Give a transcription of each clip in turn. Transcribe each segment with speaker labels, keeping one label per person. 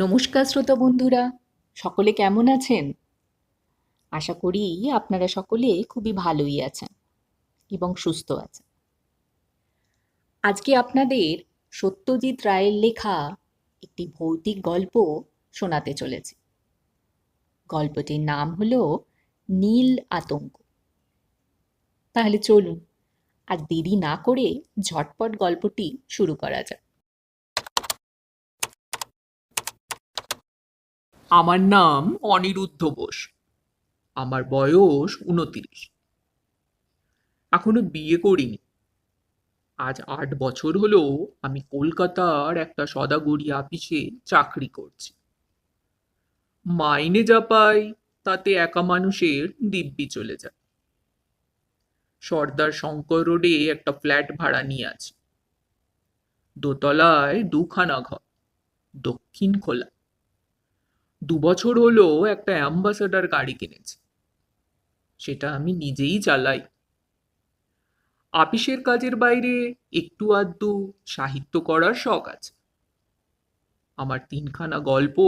Speaker 1: নমস্কার শ্রোতা বন্ধুরা, সকলে কেমন আছেন? আশা করি আপনারা সকলে খুবই ভালোই আছেন এবং সুস্থ আছেন। আজকে আপনাদের সত্যজিৎ রায়ের লেখা একটি ভৌতিক গল্প শোনাতে চলেছি। গল্পটির নাম হল নীল আতঙ্ক। তাহলে চলুন, আর দেরি না করে ঝটপট গল্পটি শুরু করা যাক।
Speaker 2: আমার নাম অনিরুদ্ধ বোস। আমার বয়স উনতিরিশ এখনও বিয়ে করিনি। আজ আট বছর হলো আমি কলকাতার একটা সদাগরি আপিসে চাকরি করছি। মাইনে যা পাই, তাতে একা মানুষের দিব্যি চলে যায়। সর্দার শঙ্কর রোডে একটা ফ্ল্যাট ভাড়া নিয়ে আছি। দোতলায় দুখানা ঘর, দক্ষিণ খোলা। দু বছর হলো একটা অ্যাম্বাসাডার গাড়ি কিনেছি। সেটা আমি নিজেই চালাই। আপিসের কাজের বাইরে একটু আধটু সাহিত্য করার শখ আছে। আমার তিনখানা গল্প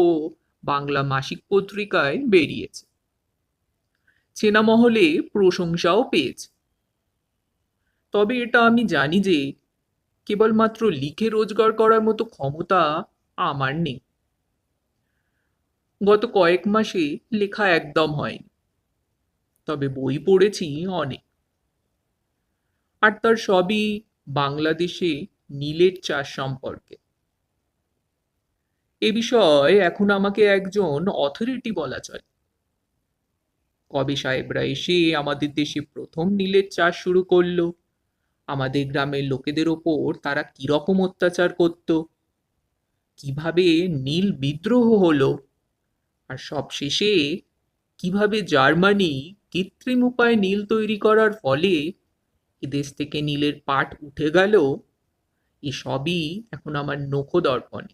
Speaker 2: বাংলা মাসিক পত্রিকায় বেরিয়েছে। চেনা মহলে প্রশংসাও পেয়েছে। তবে এটা আমি জানি যে কেবলমাত্র লিখে রোজগার করার মতো ক্ষমতা আমার নেই। গত কয়েক মাসে লেখা একদম হয়নি। তবে বই পড়েছি অনেক। আর তার সবই বাংলাদেশে নীলের চাষ সম্পর্কে। এ বিষয়ে এখন আমাকে একজন অথরিটি বলা চলে। কবে সাহেবরা এসে আমাদের দেশে প্রথম নীলের চাষ শুরু করল। আমাদের গ্রামের লোকেদের ওপর তারা কীরকম অত্যাচার করত। কীভাবে নীল বিদ্রোহ হলো। আর সবশেষে, কীভাবে জার্মানি কৃত্রিম উপায়ে নীল তৈরি করার ফলে এদেশ থেকে নীলের পাট উঠে গেল, এসবই এখন আমার নখ দর্পণে।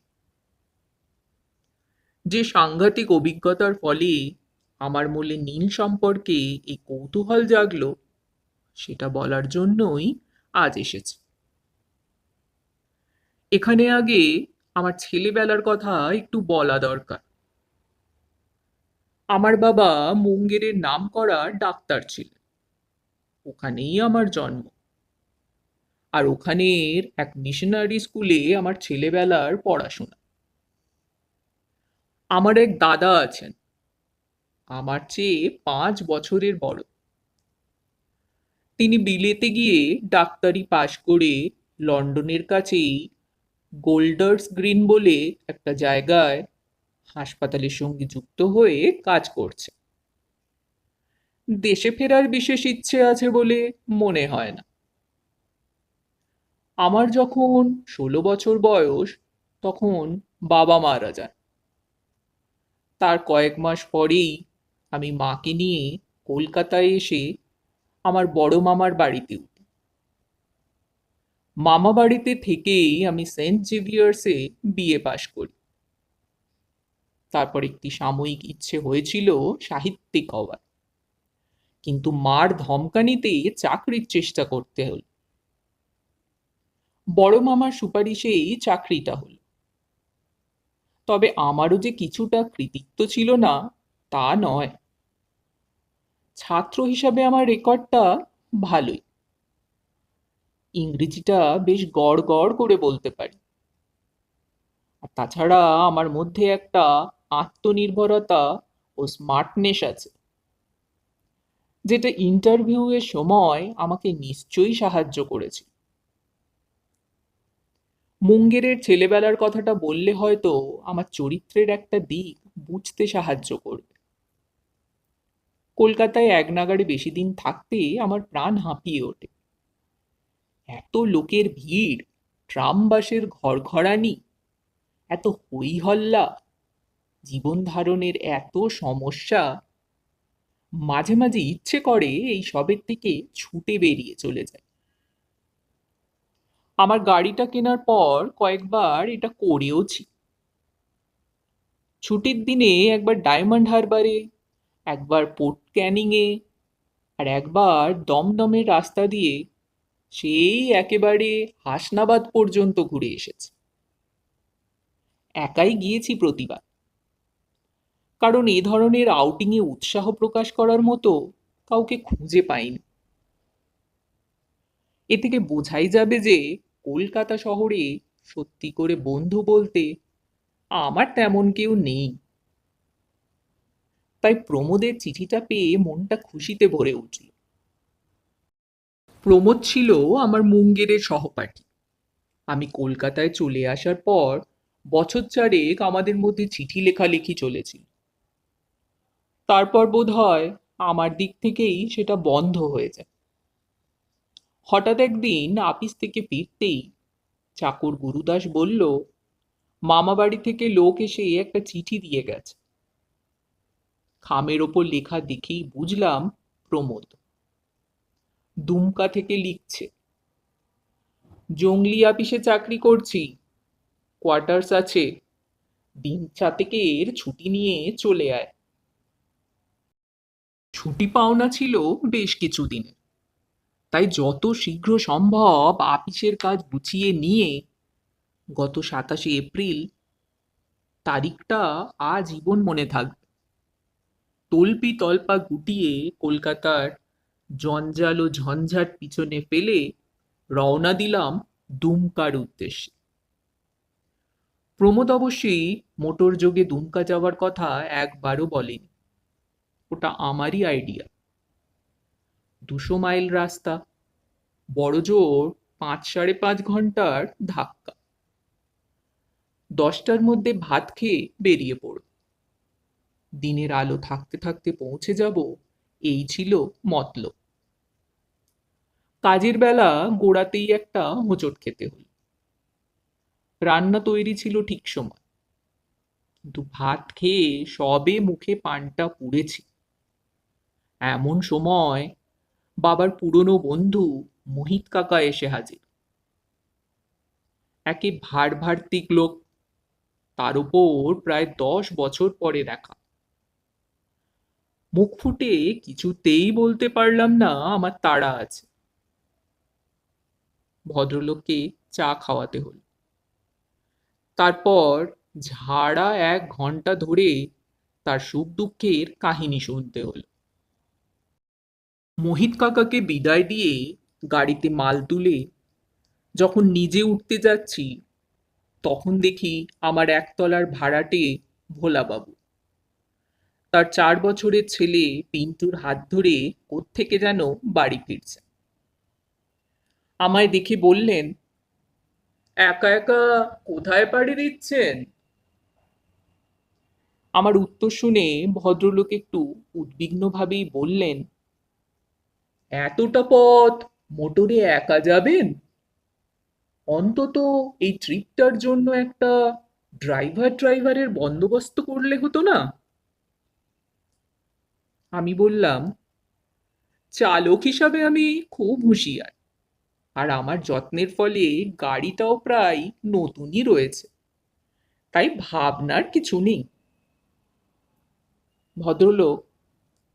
Speaker 2: যে সাংঘাতিক অভিজ্ঞতার ফলে আমার মূলে নীল সম্পর্কে এই কৌতূহল জাগলো, সেটা বলার জন্যই আজ এসেছে। এখানে আগে আমার ছেলেবেলার কথা একটু বলা দরকার। আমার বাবা মুঙ্গেরের নাম করা ডাক্তার ছিলেন। ওখানেই আমার জন্ম। আর ওখানের এক মিশনারি স্কুলে আমার ছেলেবেলার পড়াশোনা। আমার এক দাদা আছেন। আমার চেয়ে পাঁচ বছরের বড়। তিনি বিলেতে গিয়ে ডাক্তারি পাশ করে লন্ডনের কাছেই গোল্ডার্স গ্রিন বলে একটা জায়গায় হাসপাতালের সঙ্গে যুক্ত হয়ে কাজ করছে। দেশে ফেরার বিশেষ ইচ্ছে আছে বলে মনে হয় না। আমার যখন ষোলো বছর বয়স, তখন বাবা মারা যান। তার কয়েক মাস পরেই আমি মাকে নিয়ে কলকাতায় এসে আমার বড় মামার বাড়িতে উঠি। মামা বাড়িতে থেকেই আমি সেন্ট জেভিয়ার্সে বিএ পাশ করি। তারপর একটি সাময়িক ইচ্ছে হয়েছিল সাহিত্যিক হওয়ার। কিন্তু মার ধমকানিতে চাকরির চেষ্টা করতে হল। বড় মামার সুপারিশেই চাকরিটা হল। তবে আমারও যে কিছুটা কৃতিত্ব ছিল না, তা নয়। ছাত্র হিসাবে আমার রেকর্ডটা ভালোই। ইংরেজিটা বেশ গড় গড় করে বলতে পারি। আর তাছাড়া আমার মধ্যে একটা আত্মনির্ভরতা ও স্মার্টনেস আছে। যেটা ইন্টারভিউয়ের সময় আমাকে নিশ্চয়ই সাহায্য করেছে। মুঙ্গেরের ছেলেবেলার কথাটা বললে হয়তো আমার চরিত্রের একটা দিক বুঝতে সাহায্য করবে। কলকাতায় এক নাগাড়ে বেশি দিন থাকতে আমার প্রাণ হাঁপিয়ে ওঠে। এত লোকের ভিড় ট্রাম বাসের ঘরঘরানি, এত হই হল্লা জীবন ধারণের এত সমস্যা, মাঝে মাঝে ইচ্ছে করে এই সবের থেকে ছুটে বেরিয়ে চলে যায়। আমার গাড়িটা কেনার পর কয়েকবার এটা করেওছি। ছুটির দিনে একবার ডায়মন্ড হারবারে, একবার পোর্ট ক্যানিংয়ে আর একবার দমদমের রাস্তা দিয়ে সেই একেবারে হাসনাবাদ পর্যন্ত ঘুরে এসেছে। একাই গিয়েছি প্রতিবার। কারণ এ ধরনের আউটিংয়ে উৎসাহ প্রকাশ করার মতো কাউকে খুঁজে পাইনি। এ থেকে বোঝাই যাবে যে কলকাতা শহরে সত্যি করে বন্ধু বলতে আমার তেমন কেউ নেই। তাই প্রমোদের চিঠিটা পেয়ে মনটা খুশিতে ভরে উঠল। প্রমোদ ছিল আমার মুঙ্গেরের সহপাঠী। আমি কলকাতায় চলে আসার পর বছর চারেক আমাদের মধ্যে চিঠি লেখালেখি চলেছিল। তারপর বোধ হয় আমার দিক থেকেই সেটা বন্ধ হয়ে যায়। হঠাৎ একদিন আপিস থেকে ফিরতেই চাকর গুরুদাস বলল, মামা বাড়ি থেকে লোক এসে একটা চিঠি দিয়ে গেছে। খামের ওপর লেখা দেখেই বুঝলাম প্রমোদ। দুমকা থেকে লিখছে, জঙ্গলি আপিসে চাকরি করছি, কোয়ার্টার্স আছে, দিন চাতেকের ছুটি নিয়ে চলে আয়। ছুটি পাওনা ছিল বেশ কিছুদিনের। তাই যত শীঘ্র সম্ভব আপিসের কাজ গুছিয়ে নিয়ে গত সাতাশে এপ্রিল তারিখটা আজীবন মনে থাকবে। তল্পি তল্পা গুটিয়ে কলকাতার জঞ্জাল ও ঝঞ্ঝাট পিছনে ফেলে রওনা দিলাম দুমকার উদ্দেশ্যে। প্রমোদ অবশ্যই মোটর যোগে দুমকা যাওয়ার কথা একবারও বলেনি। ওটা আমারই আইডিয়া দুশো মাইল রাস্তা, বড় জোর পাঁচ সাড়ে পাঁচ ঘণ্টার ধাক্কা। দশটার মধ্যে ভাত খেয়ে বেরিয়ে পড়ব। দিনের আলো থাকতে থাকতে পৌঁছে যাব, এই ছিল মতলব। কাজের বেলা গোড়াতেই একটা হোঁচট খেতে হল। রান্না তৈরি ছিল ঠিক সময়। কিন্তু ভাত খেয়ে সবে মুখে পানটা পুড়েছি। এমন সময় বাবার পুরনো বন্ধু মোহিত কাকা এসে হাজির। একে ভার ভার্তিক লোক তার উপর প্রায় দশ বছর পরে দেখা। মুখ ফুটে কিছুতেই বলতে পারলাম না আমার তাড়া আছে। ভদ্রলোককে চা খাওয়াতে হল। তারপর ঝাড়া এক ঘণ্টা ধরে তার সুখ দুঃখের কাহিনী শুনতে হলো। মোহিত কাকাকে বিদায় দিয়ে গাড়িতে মাল তুলে যখন নিজে উঠতে যাচ্ছি, তখন দেখি আমার একতলার ভাড়াটে ভোলাবাবু। তার চার বছরের ছেলে পিন্টুর হাত ধরে কোত্থেকে যেন বাড়ি ফিরছে। আমায় দেখে বললেন, একা একা কোথায় পাড়ি দিচ্ছেন? আমার উত্তর শুনে ভদ্রলোক একটু উদ্বিগ্নভাবেই বললেন এতটা পথ মোটরে একা যাবেন? অন্তত এই ট্রিপটার জন্য একটা ড্রাইভার ড্রাইভারের বন্দোবস্ত করলে হতো না? আমি বললাম, চালক হিসাবে আমি খুব হুঁশিয়ার। আর আমার যত্নের ফলে গাড়িটাও প্রায় নতুনই রয়েছে। তাই ভাবনার কিছু নেই। ভদ্রলোক,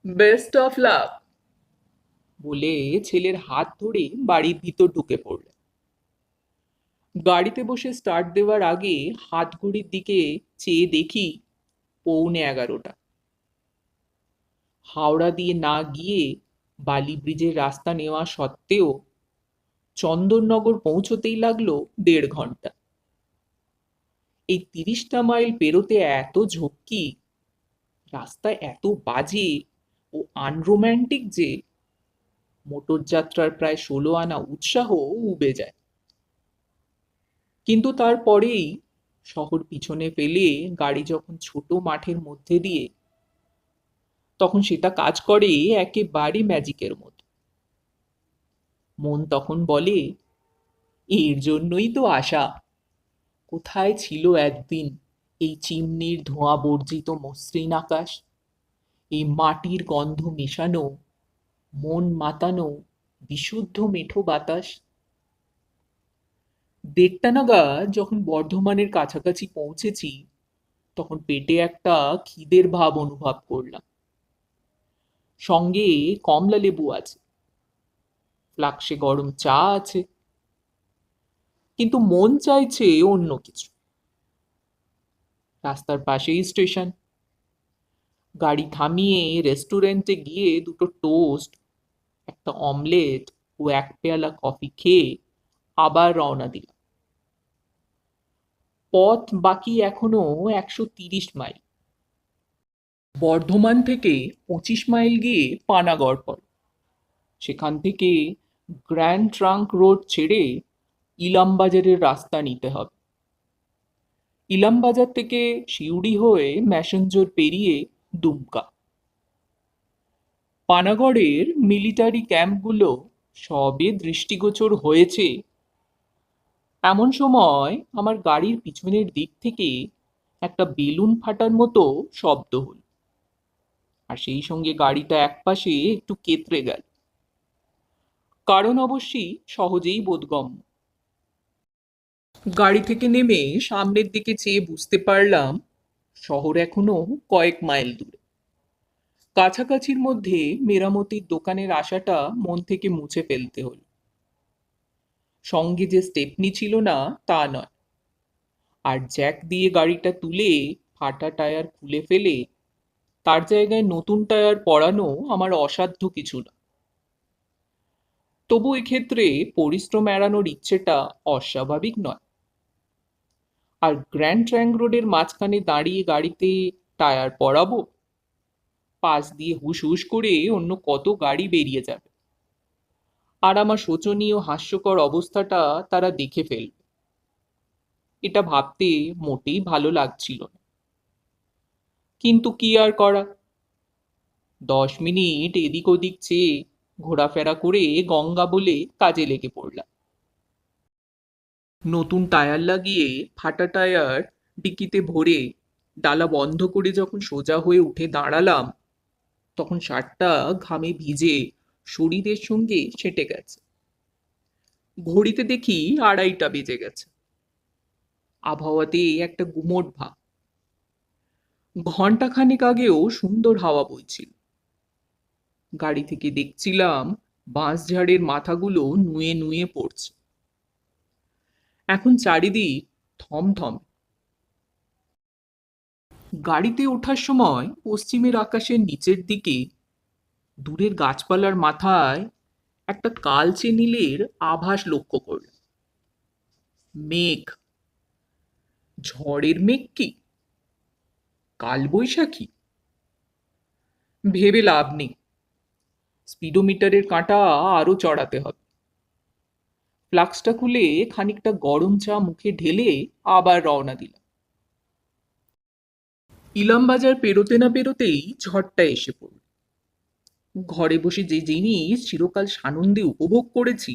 Speaker 2: বেস্ট অফ লাক। বলে ছেলের হাত ধরে বাড়ির ভিতর ঢুকে পড়লেন গাড়িতে বসে স্টার্ট দেওয়ার আগে হাত ঘড়ির দিকে চেয়ে দেখি পৌনে এগারোটা। হাওড়া দিয়ে না গিয়ে বালি ব্রিজের রাস্তা নেওয়া সত্ত্বেও চন্দননগর পৌঁছতেই লাগল দেড় ঘণ্টা। এই তিরিশটা মাইল পেরোতে এত ঝক্কি, রাস্তা এত বাজে ও আনরোম্যান্টিক যে মোটর যাত্রার প্রায় ষোলো আনা উৎসাহ উবে যায়। কিন্তু তারপরেই শহর পিছনে ফেলে গাড়ি যখন ছোট মাঠের মধ্যে দিয়ে, তখন সেটা কাজ করে একেবারে ম্যাজিকের মতো। মন তখন বলে, এর জন্যই তো আশা। কোথায় ছিল একদিন এই চিমনির ধোঁয়া বর্জিত মসৃণ আকাশ? এই মাটির গন্ধ মেশানো মন মাতানো, বিশুদ্ধ মেঠো বাতাস। দেড়টা নাগাদ যখন বর্ধমানের কাছাকাছি পৌঁছেছি, তখন পেটে একটা খিদের ভাব অনুভব করলাম। সঙ্গে কমলা লেবু আছে, ফ্লাক্সে গরম চা আছে, কিন্তু মন চাইছে অন্য কিছু। রাস্তার পাশেই স্টেশন। গাড়ি থামিয়ে রেস্টুরেন্টে গিয়ে দুটো টোস্ট একটা অমলেট ও এক পেয়ালা কফি খেয়ে আবার রওনা দিলাম পথ বাকি এখনও একশো তিরিশ মাইল। বর্ধমান থেকে পঁচিশ মাইল গিয়ে পানাগড় পড়ে সেখান থেকে গ্র্যান্ড ট্রাঙ্ক রোড ছেড়ে ইলামবাজারের রাস্তা নিতে হবে। ইলামবাজার থেকে শিউড়ি হয়ে ম্যাসেঞ্জর পেরিয়ে দুমকা। পানাগড়ের মিলিটারি ক্যাম্পগুলো সবে দৃষ্টিগোচর হয়েছে। এমন সময় আমার গাড়ির পিছনের দিক থেকে একটা বেলুন ফাটার মতো শব্দ হল। আর সেই সঙ্গে গাড়িটা একপাশে একটু কেতরে গেল। কারণ অবশ্যই সহজেই বোধগম্য। গাড়ি থেকে নেমে সামনের দিকে চেয়ে বুঝতে পারলাম শহর এখনও কয়েক মাইল দূরে। কাছাকাছির মধ্যে মেরামতির দোকানের আশাটা মন থেকে মুছে ফেলতে হলো। সঙ্গে যে স্টেপনি ছিল না, তা নয়। আর জ্যাক দিয়ে গাড়িটা তুলে ফাটা টায়ার খুলে ফেলে, তার জায়গায় নতুন টায়ার পরানো আমার অসাধ্য কিছু না। তবু এক্ষেত্রে পরিশ্রম এড়ানোর ইচ্ছেটা অস্বাভাবিক নয়। আর গ্র্যান্ড ট্র্যাঙ্ক রোডের মাঝখানে দাঁড়িয়ে গাড়িতে টায়ার পরাবো পাশ দিয়ে হুশ হুশ করে অন্য কত গাড়ি বেরিয়ে যাবে। আর আমার শোচনীয় হাস্যকর অবস্থাটা তারা দেখে ফেলবে। এটা ভাবতে মোটেই ভালো লাগছিল না। কিন্তু কি আর করা? দশ মিনিট এদিক ওদিক চেয়ে ঘোরাফেরা করে গঙ্গা বলে কাজে লেগে পড়লাম। নতুন টায়ার লাগিয়ে ফাটা টায়ার ডিকিতে ভরে ডালা বন্ধ করে যখন সোজা হয়ে উঠে দাঁড়ালাম তখন শার্টটা ঘামে ভিজে শরীরের সঙ্গে সেটে গেছে। ঘড়িতে দেখি আড়াইটা বেজে গেছে। আবহাওয়াতে একটা গুমোট ভাব। ঘন্টাখানেক আগেও সুন্দর হাওয়া বইছিল। গাড়ি থেকে দেখছিলাম বাঁশঝাড়ের মাথাগুলো নুয়ে নুয়ে পড়ছে। এখন চারিদিক থমথম। গাড়িতে ওঠার সময় পশ্চিমের আকাশের নিচের দিকে দূরের গাছপালার মাথায় একটা কালচে নীলের আভাস লক্ষ্য করল। মেঘ। ঝড়ের মেঘ কি? কালবৈশাখী? ভেবে লাভ নেই। স্পিডোমিটারের কাঁটা আরও চড়াতে হবে। ফ্লাক্সটা খুলে খানিকটা গরম চা মুখে ঢেলে আবার রওনা দিলাম। ইলামবাজার পেরোতে না পেরোতেই ঝড়টা এসে পড়ল। ঘরে বসে যে জিনিস চিরকাল সানন্দে উপভোগ করেছি,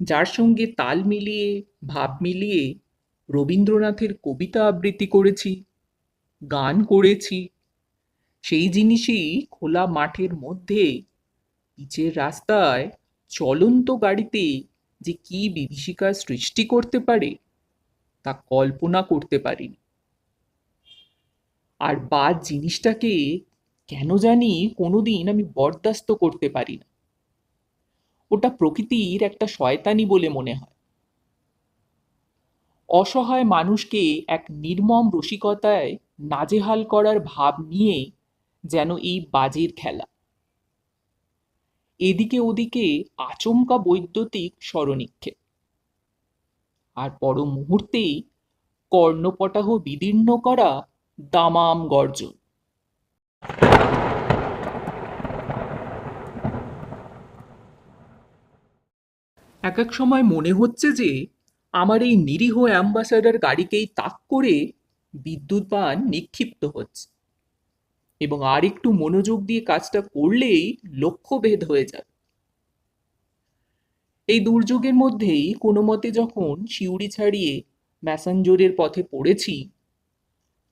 Speaker 2: যার সঙ্গে তাল মিলিয়ে, ভাব মিলিয়ে রবীন্দ্রনাথের কবিতা আবৃত্তি করেছি, গান করেছি। সেই জিনিসই খোলা মাঠের মধ্যে, পিচের রাস্তায়, চলন্ত গাড়িতে যে কি বিভীষিকার সৃষ্টি করতে পারে, তা কল্পনা করতে পারিনি। আর বাদ জিনিসটাকে কেন জানি কোনোদিন আমি বরদাস্ত করতে পারি না। ওটা প্রকৃতির একটা শয়তানি বলে মনে হয়। অসহায় মানুষকে এক নির্মম রসিকতায় নাজেহাল করার ভাব নিয়ে যেন এই বাজের খেলা। এদিকে ওদিকে আচমকা বৈদ্যুতিক স্মরণিক্ষেপ আর পর মুহূর্তেই কর্ণপটাহ বিদীর্ণ করা দামাম গর্জন। এক এক সময় মনে হচ্ছে যে আমার এই নিরীহ অ্যাম্বাসাডার গাড়িকেই তাক করে বিদ্যুৎ বান নিক্ষিপ্ত হচ্ছে এবং আর একটু মনোযোগ দিয়ে কাজটা করলেই লক্ষ্যভেদ হয়ে যাবে। এই দুর্যোগের মধ্যেই কোনো মতে যখন শিউড়ি ছাড়িয়ে ম্যাসাঞ্জোরের পথে পড়েছি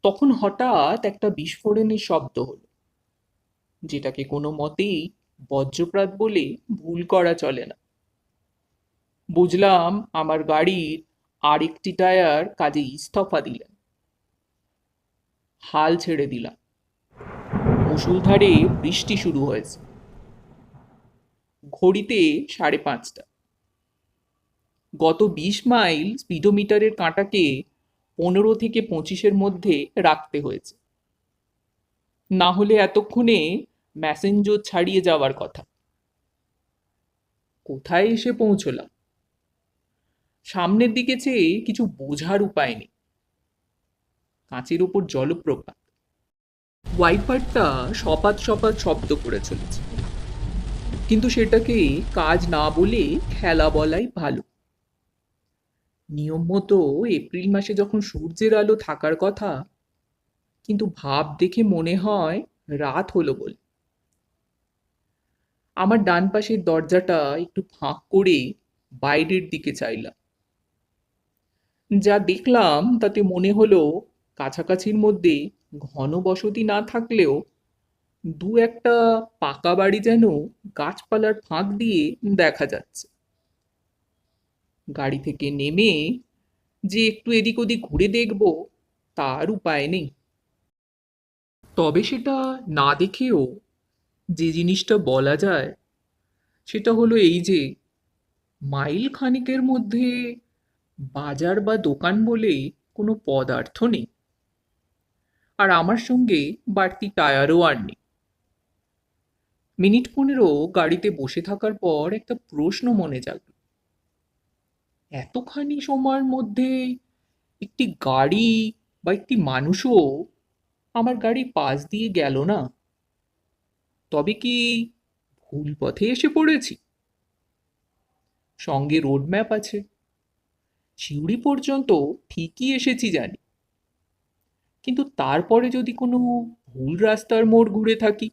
Speaker 2: তখন হঠাৎ একটা বিস্ফোরণের শব্দ হলো, যেটাকে কোনো মতেই বজ্রপাত বলে ভুল করা চলে না। বুঝলাম আমার গাড়ির আরেকটি টায়ার কাজে ইস্তফা দিলেন। হাল ছেড়ে দিলাম। মুসুলধারে বৃষ্টি শুরু হয়েছে। ঘড়িতে সাড়ে পাঁচটা। গত বিশ মাইল স্পিডোমিটারের কাঁটাকে পনেরো থেকে পঁচিশের মধ্যে রাখতে হয়েছে। না হলে এতক্ষণে ম্যাসেঞ্জর ছাড়িয়ে যাওয়ার কথা। কোথায় এসে পৌঁছলাম? সামনের দিকে চেয়ে কিছু বোঝার উপায় নেই। কাঁচের ওপর জলপ্রপাত। ওয়াইপারটা সপাত সপাত শব্দ করে চলেছে। কিন্তু সেটাকে কাজ না বলে খেলা বলাই ভালো। নিয়ম মতো এপ্রিল মাসে যখন সূর্যের আলো থাকার কথা, কিন্তু ভাব দেখে মনে হয় রাত হলো বলে। আমার ডান পাশের দরজাটা একটু ফাঁক করে বাইরের দিকে চাইলাম। যা দেখলাম তাতে মনে হলো কাছাকাছির মধ্যে ঘন বসতি না থাকলেও দু একটা পাকা বাড়ি যেন গাছপালার ফাঁক দিয়ে দেখা যাচ্ছে। গাড়ি থেকে নেমে যে একটু এদিক ওদিক ঘুরে দেখব, তার উপায় নেই। তবে সেটা না দেখেও যে জিনিসটা বলা যায়, সেটা হলো এই যে, মাইল খানিকের মধ্যে বাজার বা দোকান বলে কোনো পদার্থ নেই। আর আমার সঙ্গে বাড়তি টায়ারও আর নেই। মিনিট পনেরো গাড়িতে বসে থাকার পর একটা প্রশ্ন মনে জাগল। এতখানি সময়ের মধ্যে একটি গাড়ি বা একটি মানুষও আমার গাড়ির পাশ দিয়ে গেল না। তবে কি ভুল পথে এসে পড়েছি? সঙ্গে রোড ম্যাপ আছে। সিউড়ি পর্যন্ত ঠিকই এসেছি জানি। কিন্তু তারপরে যদি কোনো ভুল রাস্তার মোড় ঘুরে থাকি?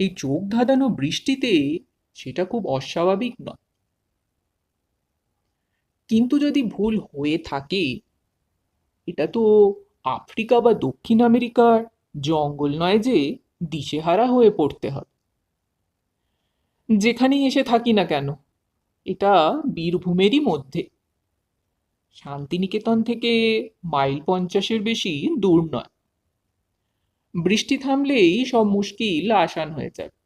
Speaker 2: এই চোখ ধাঁধানো বৃষ্টিতে সেটা খুব অস্বাভাবিক নয়। কিন্তু যদি ভুল হয়ে থাকে, এটা তো আফ্রিকা বা দক্ষিণ আমেরিকার জঙ্গল নয় যে দিশেহারা হয়ে পড়তে হবে। যেখানেই এসে থাকি না কেন, এটা বীরভূমেরই মধ্যে। শান্তিনিকেতন থেকে মাইল পঞ্চাশের বেশি দূর নয়। বৃষ্টি থামলেই সব মুশকিল আসান হয়ে যাবে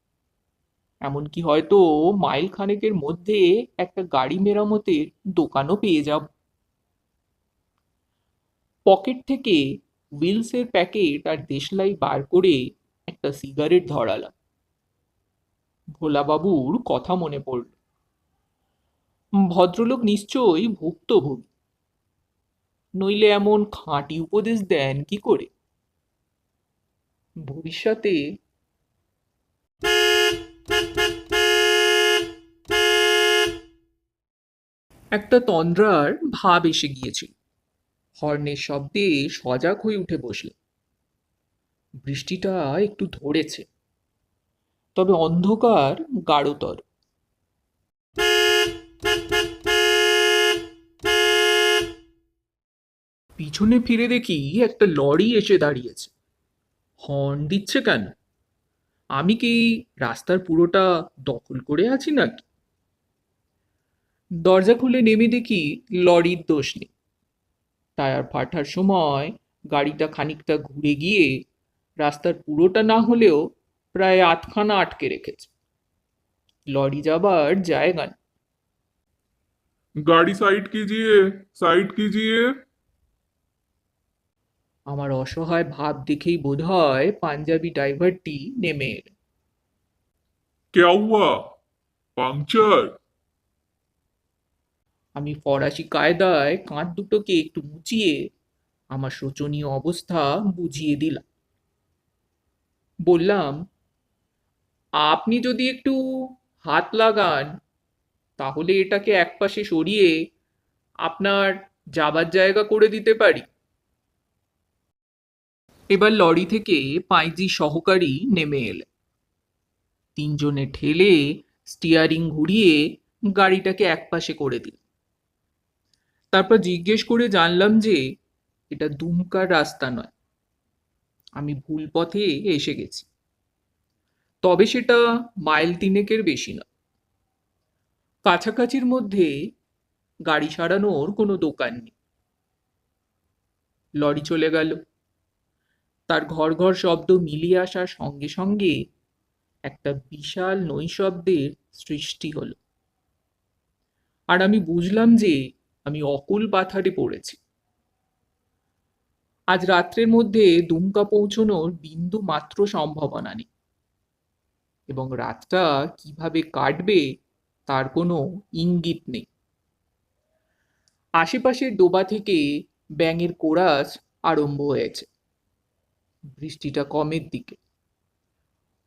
Speaker 2: এমনকি হয়তো মাইল খানেকের মধ্যে একটা গাড়ি মেরামতের দোকানও পেয়ে যাব। পকেট থেকে উইলসের প্যাকেট আর দেশলাই বার করে একটা সিগারেট ধরালাম। ভোলাবাবুর কথা মনে পড়ল। ভদ্রলোক নিশ্চয়ই ভুক্তভোগী। নইলে এমন খাঁটি উপদেশ দেন কি করে? ভবিষ্যতে একটা তন্দ্রার ভাব এসে গিয়েছিল। হর্নের শব্দে সজাগ হয়ে উঠে বসল। বৃষ্টিটা একটু ধরেছে। তবে অন্ধকার গাঢ়তর। পিছনে ফিরে দেখি একটা লরি এসে দাঁড়িয়েছে। হর্ন দিচ্ছে কেন? আমি কি রাস্তার পুরোটা দখল করে আছি নাকি? দরজা খুলে নেমে দেখি লরির দোষ নেই টায়ার ফাটার সময় গাড়িটা খানিকটা ঘুরে গিয়ে রাস্তার পুরোটা না হলেও প্রায় আধখানা আটকে রেখেছে লরি যাবার জায়গা নেই
Speaker 3: गाड़ी साइड कीजिए साइड कीजिए
Speaker 2: আমার অসহায় ভাব দেখেই বোধ হয় পাঞ্জাবি ড্রাইভারটি নেমে এলেন
Speaker 3: क्या हुआ पंक्चर
Speaker 2: আমি ফরাসি কায়দায় কাঁধ দুটোকে একটু মুচিয়ে আমার শোচনীয় অবস্থা বুঝিয়ে দিলাম। বললাম, আপনি যদি একটু হাত লাগান, তাহলে এটাকে একপাশে সরিয়ে আপনার যাবার জায়গা করে দিতে পারি। এবার লরি থেকে পাইজি সহকারী নেমে এলেন। তিনজনে ঠেলে স্টিয়ারিং ঘুরিয়ে গাড়িটাকে একপাশে করে দিল তারপর জিজ্ঞেস করে জানলাম যে এটা দুমকার রাস্তা নয়। আমি ভুল পথে এসে গেছি। তবে সেটা মাইল তিনেকের বেশি নয়। কাছাকাছির মধ্যে গাড়ি সারানোর কোনো দোকান নেই। লরি চলে গেল। তার ঘর ঘর শব্দ মিলিয়ে আসার সঙ্গে সঙ্গে একটা বিশাল নৈশব্দের সৃষ্টি হলো। আর আমি বুঝলাম যে আমি অকুল পাথারে পড়েছি। আজ রাত্রের মধ্যে দুমকা পৌঁছনোর বিন্দু মাত্র সম্ভাবনা নেই। এবং রাতটা কীভাবে কাটবে তার কোনো ইঙ্গিত নেই। আশেপাশের ডোবা থেকে ব্যাঙের কোরাস আরম্ভ হয়েছে। বৃষ্টিটা কমের দিকে।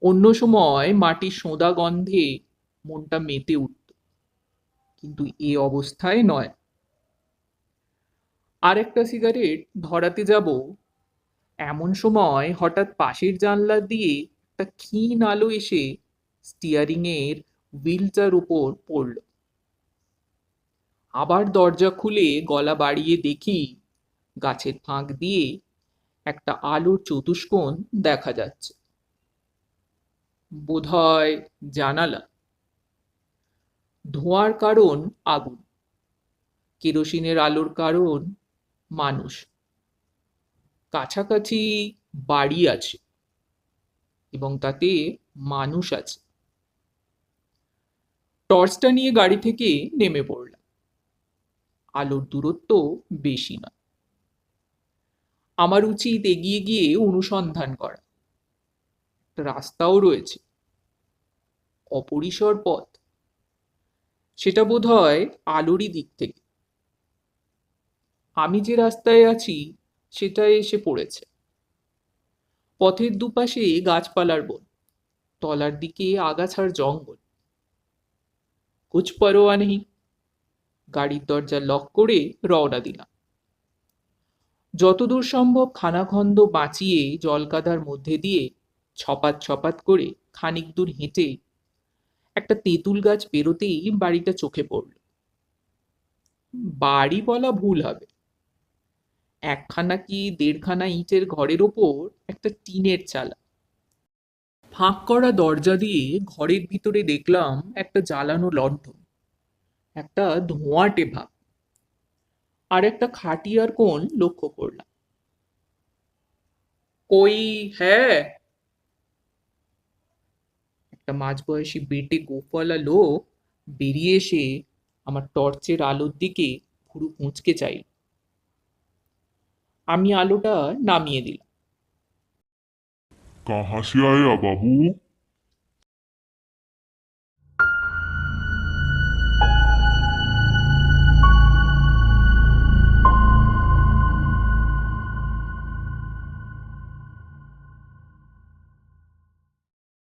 Speaker 2: অন্য সময় মাটির সোঁদা গন্ধে মনটা মেতে উঠত। কিন্তু এ অবস্থায় নয়। আর একটা সিগারেট ধরাতে যাব। এমন সময় হঠাৎ পাশের জানলা দিয়ে একটা ক্ষীণ আলো এসে স্টিয়ারিং এর হুইলটার উপর পড়ল। আবার দরজা খুলে গলা বাড়িয়ে দেখি গাছের ফাঁক দিয়ে একটা আলোর চতুষ্কোণ দেখা যাচ্ছে। বোধহয় জানালা। ধোঁয়ার কারণ আগুন। কেরোসিনের আলোর কারণ মানুষ। কাছাকাছি বাড়ি আছে এবং তাতে মানুষ আছে। টর্চটা নিয়ে গাড়ি থেকে নেমে পড়লাম। আলোর দূরত্ব বেশি না। আমার উচিত এগিয়ে গিয়ে অনুসন্ধান করা। রাস্তাও রয়েছে। অপরিসর পথ। সেটা বোধ হয় আলোরই দিক থেকে। আমি যে রাস্তায় আছি সেটা এসে পড়েছে। পথের দুপাশে গাছপালার বন, তলার দিকে আগাছার জঙ্গল। কুছ পরোয়া নেই। গাড়ির দরজা লক করে রওনা দিলাম। যতদূর সম্ভব খানাখন্দ বাঁচিয়ে জলকাদার মধ্যে দিয়ে ছপাত ছপাত করে খানিক দূর হেঁটে একটা তেঁতুল গাছ পেরোতেই বাড়িটা চোখে পড়ল। বাড়ি বলা ভুল হবে। একখানা কি দেড়খানা ইটের ঘরের ওপর একটা টিনের চালা। ফাঁক করা দরজা দিয়ে ঘরের ভিতরে দেখলাম একটা জ্বালানো লণ্ঠন, একটা ধোঁয়াটে ভাব আর একটা খাটিয়ার কোণ লক্ষ্য করলাম। কই হ্যাঁ? একটা মাঝবয়সী বেটে গোফওয়ালা লোক বেরিয়ে এসে আমার টর্চের আলোর দিকে পুরো কুঁচকে চাইল। আমি আলোটা নামিয়ে দিলাম
Speaker 3: কাহাসিয়ায়া বাবু